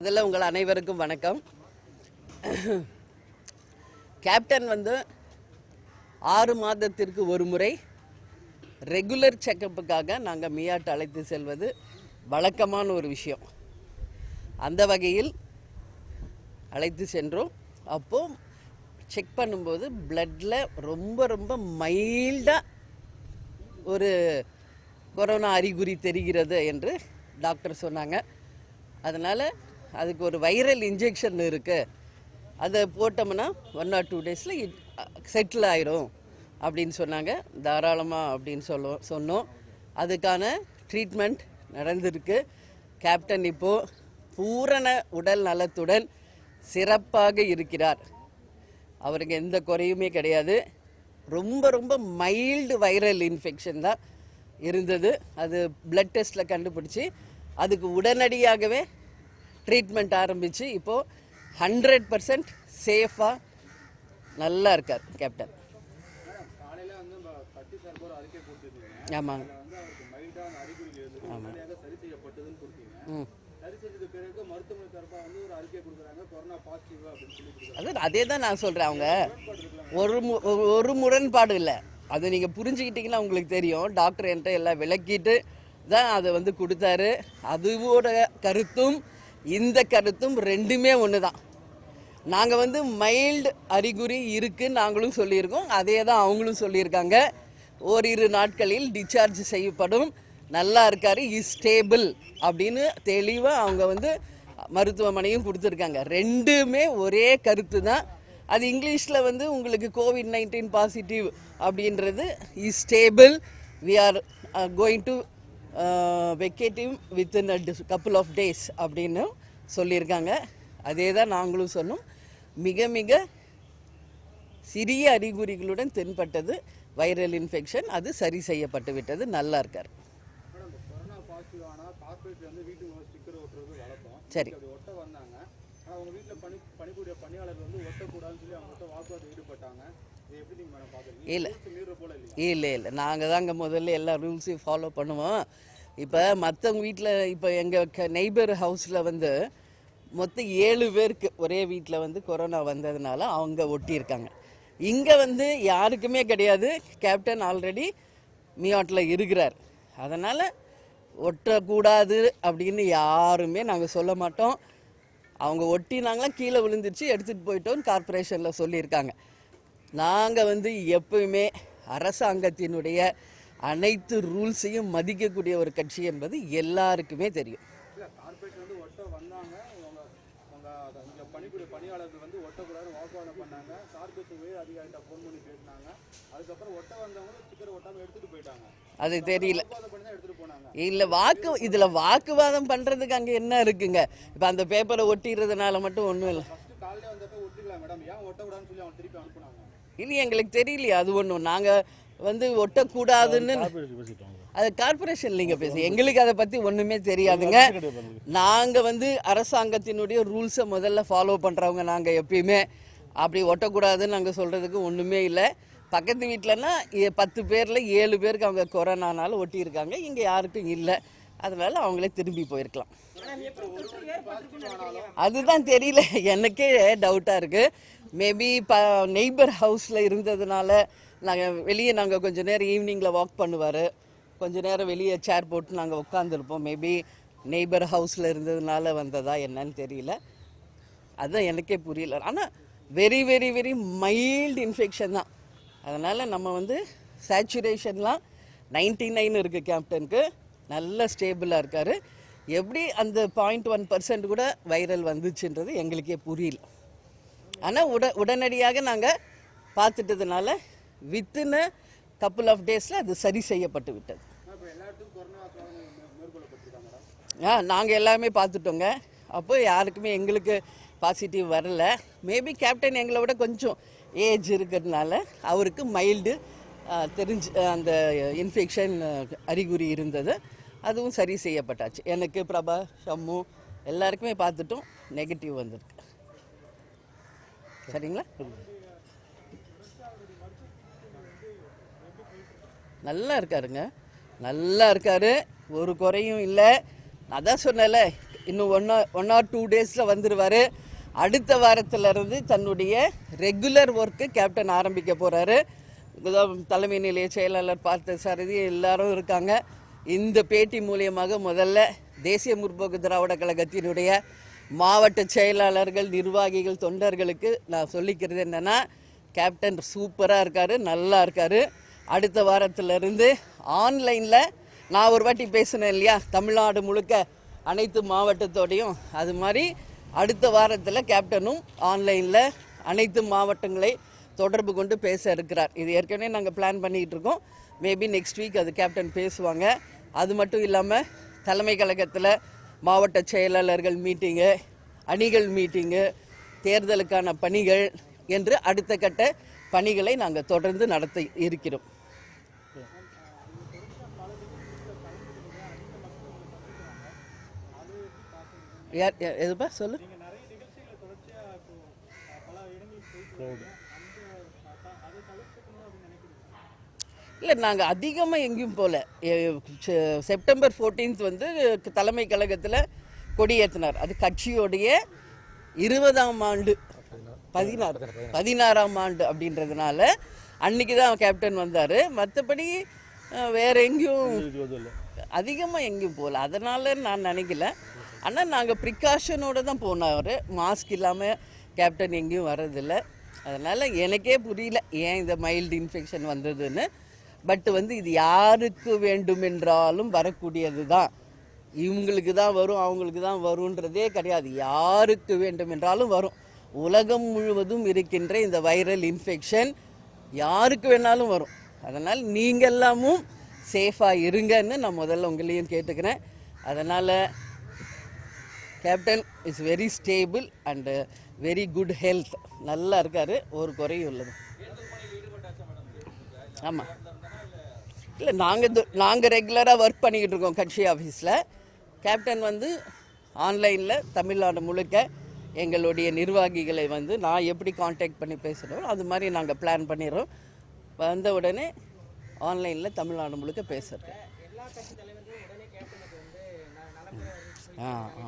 இதில் உங்கள் அனைவருக்கும் வணக்கம். கேப்டன் வந்து ஆறு மாதத்திற்கு ஒரு முறை ரெகுலர் செக்கப்புக்காக நாங்கள் மியாட் அழைத்து செல்வது வழக்கமான ஒரு விஷயம். அந்த வகையில் அழைத்து சென்றோம். அப்போ செக் பண்ணும்போது பிளட்டில் ரொம்ப ரொம்ப மைல்டாக ஒரு கொரோனா அறிகுறி தெரிகிறது என்று டாக்டர் சொன்னாங்க. அதனால் அதுக்கு ஒரு வைரல் இன்ஜெக்ஷன் இருக்குது அதை போட்டோம்னா ஒன் ஆர் டூ டேஸில் செட்டில் ஆயிரும் அப்படின்னு சொன்னாங்க. தாராளமாக அப்படின்னு சொல்லுவோம் சொன்னோம். அதுக்கான ட்ரீட்மெண்ட் நடந்திருக்கு. கேப்டன் இப்போது பூரண உடல் நலத்துடன் சிறப்பாக இருக்கிறார். அவருக்கு எந்த குறையுமே கிடையாது. ரொம்ப ரொம்ப மைல்டு வைரல் இன்ஃபெக்ஷன் தான் இருந்தது. அது பிளட் டெஸ்ட்டில் கண்டுபிடிச்சி அதுக்கு உடனடியாகவே ட்ரீட்மெண்ட் ஆரம்பித்து இப்போது ஹண்ட்ரட் பர்சன்ட் சேஃபாக நல்லா இருக்கார் கேப்டன் ஆமாங்க. ஆமாம் ம். அது அதே தான் நான் சொல்கிறேன் அவங்க. ஒரு மு- ஒரு- முரண்பாடு இல்லை. அது நீங்கள் புரிஞ்சுக்கிட்டீங்கன்னா உங்களுக்கு தெரியும். டாக்டர் என்கிட்ட எல்லாம் விளக்கிட்டு தான் அதை வந்து கொடுத்தாரு. அதுவோட கருத்தும் இந்த கருத்தும் ரெண்டுமே ஒன்று தான் நாங்கள் வந்து மைல்டு அறிகுறி இருக்குன்னு நாங்களும் சொல்லியிருக்கோம். அதே தான் அவங்களும் சொல்லியிருக்காங்க. ஓரிரு நாட்களில் டிஸ்சார்ஜ் செய்யப்படும். நல்லா இருக்காரு இஸ் ஸ்டேபிள் அப்படின்னு தெளிவாக அவங்க வந்து மருத்துவமனையும் கொடுத்துருக்காங்க. ரெண்டுமே ஒரே கருத்து தான் அது இங்கிலீஷில் வந்து உங்களுக்கு கோவிட் நைன்டீன் பாசிட்டிவ் அப்படின்றது is stable we are going to negative within a couple of days அப்படின்னு சொல்லியிருக்காங்க. அதே தான் நாங்களும் சொன்னோம். மிக மிக சிறிய அறிகுறிகளுடன் தென்பட்டது வைரல் இன்ஃபெக்ஷன் அது சரி செய்யப்பட்டு விட்டது. நல்லா இருக்கார். சரி அப்படி ஒட்ட வந்தாங்க ஆனால் அவங்க வீட்டில் பணி பணிபுரிய பணியாளர் வந்து ஒட்டக்கூடாதுன்னு சொல்லி அவங்ககிட்ட வாக்குவாதம் ஈடுபட்டாங்க. இல்லை. இல்லை இல்லை. நாங்கள் தாங்க முதல்ல எல்லா ரூல்ஸையும் ஃபாலோ பண்ணுவோம். இப்போ மற்றவங்க வீட்டில் இப்போ எங்கள் நெய்பர் ஹவுஸில் வந்து மொத்தம் ஏழு பேருக்கு ஒரே வீட்டில் வந்து கொரோனா வந்ததுனால அவங்க ஒட்டியிருக்காங்க. இங்கே வந்து யாருக்குமே கிடையாது. கேப்டன் ஆல்ரெடி மியாட்டில் இருக்கிறார். அதனால் ஒட்டக்கூடாது அப்படின்னு யாருமே நாங்கள் சொல்ல மாட்டோம். அவங்க ஒட்டினாங்களா கீழே விழுந்துருச்சு எடுத்துகிட்டு போயிட்டோன்னு கார்ப்பரேஷனில் சொல்லியிருக்காங்க. நாங்கள் வந்து எப்பயுமே அரசாங்கத்தினுடைய அனைத்து ரூல்ஸையும் மதிக்கக்கூடிய ஒரு கட்சி என்பது எல்லாருக்குமே தெரியும். இங்கே பணிபுரிய பணியாளர்கள் வந்து ஒட்டக்கூடாதுன்னு வாக்குவாதம் பண்ணாங்க. கார்பரேட் உயர் அதிகாரிகிட்ட ஃபோன் பண்ணி பேசினாங்க. அதுக்கப்புறம் ஒட்ட வந்தவங்க ஸ்டிக்கர் ஒட்டாமல் எடுத்துகிட்டு போயிட்டாங்க. அது தெரியல. இல்லை வாக்கு இதில் வாக்குவாதம் பண்ணுறதுக்கு அங்கே என்ன இருக்குங்க? இப்போ அந்த பேப்பரை ஒட்டிடுறதுனால மட்டும் ஒன்றும் இல்லை. காலையில வந்தப்ப ஒட்டிக்கலாம் மேடம் ஏன் ஒட்டக்கூடாதுன்னு சொல்லி அவன் திருப்பி அனுப்புனாங்க. இல்லை எங்களுக்கு தெரியலையே அது ஒன்றும் நாங்கள் வந்து ஒட்டக்கூடாதுன்னு அது கார்பரேஷன் இல்லைங்க பேசு எங்களுக்கு அதை பற்றி ஒன்றுமே தெரியாதுங்க. நாங்கள் வந்து அரசாங்கத்தினுடைய ரூல்ஸை முதல்ல ஃபாலோ பண்ணுறவங்க நாங்கள் எப்பயுமே. அப்படி ஒட்டக்கூடாதுன்னு நாங்கள் சொல்கிறதுக்கு ஒன்றுமே இல்லை. பக்கத்து வீட்டிலனா பத்து பேரில் ஏழு பேருக்கு அவங்க கொரோனானால ஒட்டியிருக்காங்க. இங்கே யாருக்கும் இல்லை. அதனால அவங்களே திரும்பி போயிருக்கலாம். அதுதான் தெரியல. எனக்கே டவுட்டாக இருக்குது மேபி ப நெய்பர் ஹவுஸில் இருந்ததுனால நாங்கள் வெளியே நாங்கள் கொஞ்சம் நேரம் ஈவினிங்கில் வாக் பண்ணுவார். கொஞ்ச நேரம் வெளியே சேர் போட்டு நாங்கள் உட்காந்துருப்போம் மேபி நெய்பர் ஹவுஸில் இருந்ததுனால வந்ததா என்னன்னு தெரியல. அதுதான் எனக்கே புரியல. ஆனால் very very very mild infection தான். அதனால் நம்ம வந்து சேச்சுரேஷன்லாம் 99 நைன் இருக்குது கேப்டனுக்கு நல்ல ஸ்டேபிளாக இருக்கார். எப்படி அந்த பாயிண்ட் ஒன் பர்சன்ட் கூட வைரல் வந்துச்சுன்றது எங்களுக்கே புரியல. ஆனால் உட உடனடியாக நாங்கள் பார்த்துட்டதுனால வித்தின் கப்புள் ஆஃப் டேஸில் அது சரி செய்யப்பட்டு விட்டது. ஆ நாங்கள் எல்லாமே பார்த்துட்டோங்க. அப்போ யாருக்குமே எங்களுக்கு பாசிட்டிவ் வரல. மேபி கேப்டன் எங்களை விட கொஞ்சம் ஏஜ் இருக்கிறதுனால அவருக்கு மைல்டு தெரிஞ்சு அந்த இன்ஃபெக்ஷன் அறிகுறி இருந்தது. அதுவும் சரி செய்யப்பட்டாச்சு. எனக்கு பிரபா ஷம்மு எல்லாருக்குமே பார்த்துட்டோம். நெகட்டிவ் வந்திருக்கு. சரிங்களா? நல்லா இருக்காருங்க. நல்லா இருக்காரு. ஒரு குறையும் இல்லை. அதான் சொன்னேன்ல இன்னும் ஒன் ஒன் ஆர் டூ டேஸில் வந்துடுவார் அடுத்த வாரத்திலிருந்து தன்னுடைய ரெகுலர் ஒர்க்கு கேப்டன் ஆரம்பிக்க போகிறாரு தலைமை நிலைய செயலாளர் பார்த்த சாரதி எல்லாரும் இருக்காங்க. இந்த பேட்டி மூலியமாக முதல்ல தேசிய முற்போக்கு திராவிட கழகத்தினுடைய மாவட்ட செயலாளர்கள் நிர்வாகிகள் தொண்டர்களுக்கு நான் சொல்லிக்கிறது என்னென்னா கேப்டன் சூப்பராக இருக்கார் நல்லா இருக்கார். அடுத்த வாரத்திலிருந்து ஆன்லைனில் நான் ஒரு வாட்டி பேசினேன் இல்லையா? தமிழ்நாடு முழுக்க அனைத்து மாவட்டத்தோடையும். அது மாதிரி அடுத்த வாரத்தில் கேப்டனும் ஆன்லைனில் அனைத்து மாவட்டங்களை தொடர்பு கொண்டு பேச இருக்கிறார். இது ஏற்கனவே நாங்கள் பிளான் பண்ணிக்கிட்டு இருக்கோம். மேபி நெக்ஸ்ட் வீக் அது கேப்டன் பேசுவாங்க. அது மட்டும் இல்லாமல் தலைமை கழகத்தில் மாவட்ட செயலாளர்கள் மீட்டிங்கு அணிகள் மீட்டிங்கு தேர்தலுக்கான பணிகள் என்று அடுத்த கட்ட பணிகளை நாங்கள் தொடர்ந்து நடத்த இருக்கிறோம். யார் எதுப்பா? சொல்லு நீங்க நிறைய நிகழ்ச்சிகளை தொடர்ச்சியா இப்போ அஹ், பல இடங்களுக்கு போயிட்டு அந்த அஹ், அதை தவிர்த்துக்கணும் அப்படின்னு நினைக்கிறீங்க இல்லை நாங்கள் அதிகமாக எங்கேயும் போகல செப்டம்பர் 14th வந்து தலைமை கழகத்தில் கொடியேற்றினார். அது கட்சியோடைய இருபதாம் ஆண்டு. பதினாறு பதினாறாம் ஆண்டு அப்படின்றதுனால அன்னைக்கு தான் கேப்டன் வந்தார். மற்றபடி வேற எங்கேயும் அதிகமாக எங்கேயும் போகல அதனால நான் நினைக்கல. ஆனால் நாங்கள் ப்ரிகாஷனோட தான் போனார் மாஸ்க் இல்லாமல் கேப்டன் எங்கேயும் வர்றதில்ல. அதனால் எனக்கே புரியல ஏன் இந்த மைல்டு இன்ஃபெக்ஷன் வந்ததுன்னு. பட் வந்து இது யாருக்கு வேண்டுமென்றாலும் வரக்கூடியது தான் இவங்களுக்கு தான் வரும் அவங்களுக்கு தான் வரும்ன்றதே கிடையாது. யாருக்கு வேண்டுமென்றாலும் வரும். உலகம் முழுவதும் இருக்கின்ற இந்த வைரல் இன்ஃபெக்ஷன் யாருக்கு வேணாலும் வரும். அதனால் நீங்கள் எல்லாமும் சேஃபாக இருங்கன்னு நான் முதல்ல உங்களையும் கேட்டுக்கிறேன். அதனால் captain is very stable and very good health நல்லா இருக்கார் ஒரு குறையும் உள்ளது ஆமாம் இல்லை நாங்கள் நாங்கள் ரெகுலராக ஒர்க் பண்ணிக்கிட்டு இருக்கோம் கட்சி ஆஃபீஸில் கேப்டன் வந்து ஆன்லைனில் தமிழ்நாடு முழுக்க எங்களுடைய நிர்வாகிகளை வந்து நான் எப்படி காண்டாக்ட் பண்ணி பேசுகிறோம் அது மாதிரி நாங்கள் பிளான் பண்ணிடுறோம். வந்த உடனே ஆன்லைனில் தமிழ்நாடு முழுக்க பேசுகிறேன் ஆ ஆ.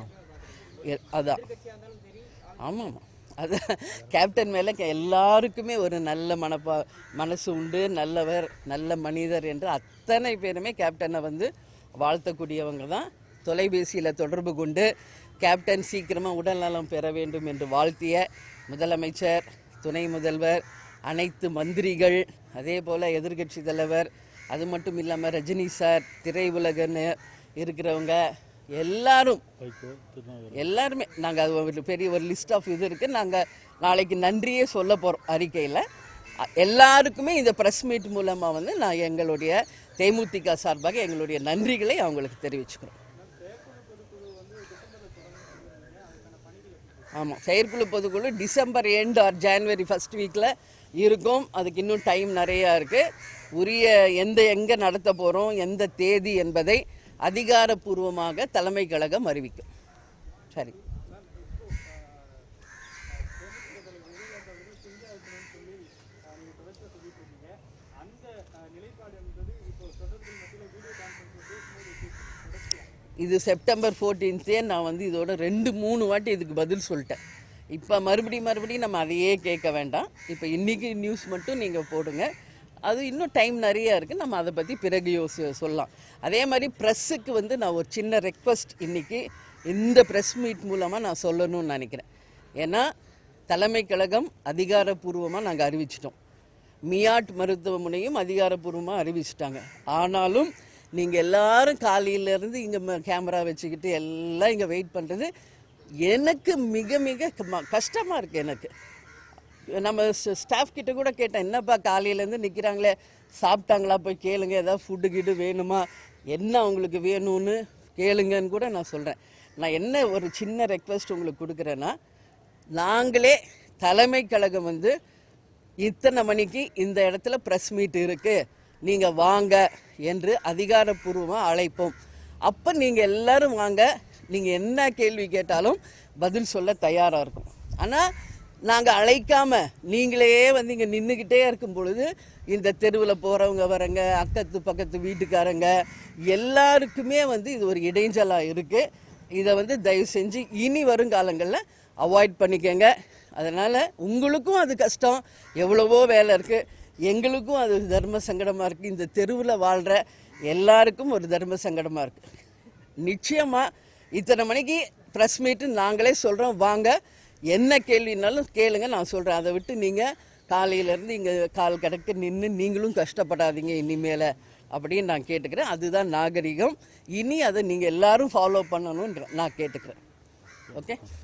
எ- அதான். ஆமாம் ஆமாம். அது கேப்டன் மேலே எல்லாருக்குமே ஒரு நல்ல மனப்பா மனசு உண்டு. நல்லவர் நல்ல மனிதர் என்று அத்தனை பேருமே கேப்டனை வந்து வாழ்த்தக்கூடியவங்க தான். தொலைபேசியில் தொடர்பு கொண்டு கேப்டன் சீக்கிரமாக உடல்நலம் பெற வேண்டும் என்று வாழ்த்திய முதலமைச்சர் துணை முதல்வர் அனைத்து மந்திரிகள் அதே போல் எதிர்க்கட்சி தலைவர் அது மட்டும் இல்லாமல் ரஜினி சார் திரையுலகன்னு இருக்கிறவங்க எல்லாரும். எல்லாருமே. நாங்கள் அது ஒரு பெரிய ஒரு லிஸ்ட் ஆஃப் இது இருக்குது நாங்கள் நாளைக்கு நன்றியே சொல்ல போகிறோம் அறிக்கையில். எல்லாருக்குமே இந்த ப்ரெஸ் மீட் மூலமாக வந்து நான் எங்களுடைய தேமுதிக சார்பாக எங்களுடைய நன்றிகளை அவங்களுக்கு தெரிவிச்சுக்கிறோம். ஆமாம் செயற்குழு பொதுக்குழு December end or January first வீக்கில் இருக்கும். அதுக்கு இன்னும் டைம் நிறையா இருக்குது உரிய எந்த எங்கே நடத்த போகிறோம் எந்த தேதி என்பதை அதிகாரப்பூர்வமாக தலைமை கழகம் அறிவிக்கும். சரி. இது செப்டம்பர் ஃபோர்டீன்த்தே நான் வந்து இதோட ரெண்டு மூணு வாட்டி இதுக்கு பதில் சொல்லிட்டேன். இப்போ மறுபடியும் மறுபடியும் நம்ம அதையே கேட்க வேண்டாம். இப்போ இன்றைக்கி நியூஸ் மட்டும் நீங்கள் போடுங்க. அது இன்னும் டைம் நிறையா இருக்குது நம்ம அதை பற்றி பிறகு யோசி சொல்லலாம். அதே மாதிரி ப்ரெஸ்ஸுக்கு வந்து நான் ஒரு சின்ன ரெக்வஸ்ட் இன்றைக்கி இந்த ப்ரெஸ் மீட் மூலமாக நான் சொல்லணும்னு நினைக்கிறேன். ஏன்னா தலைமை கழகம் அதிகாரப்பூர்வமாக நாங்கள் அறிவிச்சிட்டோம். மியாட் மருத்துவமனையும் அதிகாரப்பூர்வமாக அறிவிச்சிட்டாங்க. ஆனாலும் நீங்கள் எல்லாரும் காலையிலேருந்து இங்கே கேமரா வச்சுக்கிட்டு எல்லாம் இங்கே வெயிட் பண்ணுறது எனக்கு மிக மிக கஷ்டமாக இருக்குது எனக்கு. நம்ம ஸ்டாஃப் கிட்ட கூட கேட்டேன் என்னப்பா காலையிலேருந்து நிற்கிறாங்களே சாப்பிட்டாங்களா? போய் கேளுங்க ஏதாவது ஃபுட்டு கிட்டு வேணுமா? என்ன அவங்களுக்கு வேணும்னு கேளுங்கன்னு கூட நான் சொல்கிறேன் நான் என்ன ஒரு சின்ன ரெக்வெஸ்ட் உங்களுக்கு கொடுக்குறேன்னா நாங்களே தலைமை கழகம் வந்து இத்தனை மணிக்கு இந்த இடத்துல ப்ரெஸ் மீட் இருக்குது நீங்கள் வாங்க என்று அதிகாரப்பூர்வமாக அழைப்போம். அப்போ நீங்கள் எல்லோரும் வாங்க. நீங்கள் என்ன கேள்வி கேட்டாலும் பதில் சொல்ல தயாராக இருக்கும். ஆனால் நாங்கள் அழைக்காம நீங்களே வந்து இங்கே நின்றுக்கிட்டே இருக்கும் பொழுது இந்த தெருவில் போகிறவங்க வரங்க அக்கத்து பக்கத்து வீட்டுக்காரங்க எல்லாருக்குமே வந்து இது ஒரு இடைஞ்சலாக இருக்குது இதை வந்து தயவு செஞ்சு இனி வருங்காலங்களில் அவாய்ட் பண்ணிக்கங்க. அதனால் உங்களுக்கும் அது கஷ்டம். எவ்வளவோ வேலை இருக்குது எங்களுக்கும் அது தர்ம சங்கடமாக இருக்குது இந்த தெருவில் வாழ்கிற எல்லாருக்கும் ஒரு தர்ம சங்கடமாக இருக்குது நிச்சயமாக இத்தனை மணிக்கு ப்ரெஸ் மீட்டு நாங்களே சொல்கிறோம் வாங்க. என்ன கேள்வினாலும் கேளுங்க நான் சொல்கிறேன் அதை விட்டு நீங்கள் காலையிலேருந்து இங்கே கால் கடக்க நின்று நீங்களும் கஷ்டப்படாதீங்க இனிமேல் அப்படின்னு நான் கேட்டுக்கிறேன். அதுதான் நாகரிகம். இனி அதை நீங்கள் எல்லாரும் ஃபாலோ பண்ணணுன்ற நான் கேட்டுக்கிறேன். ஓகே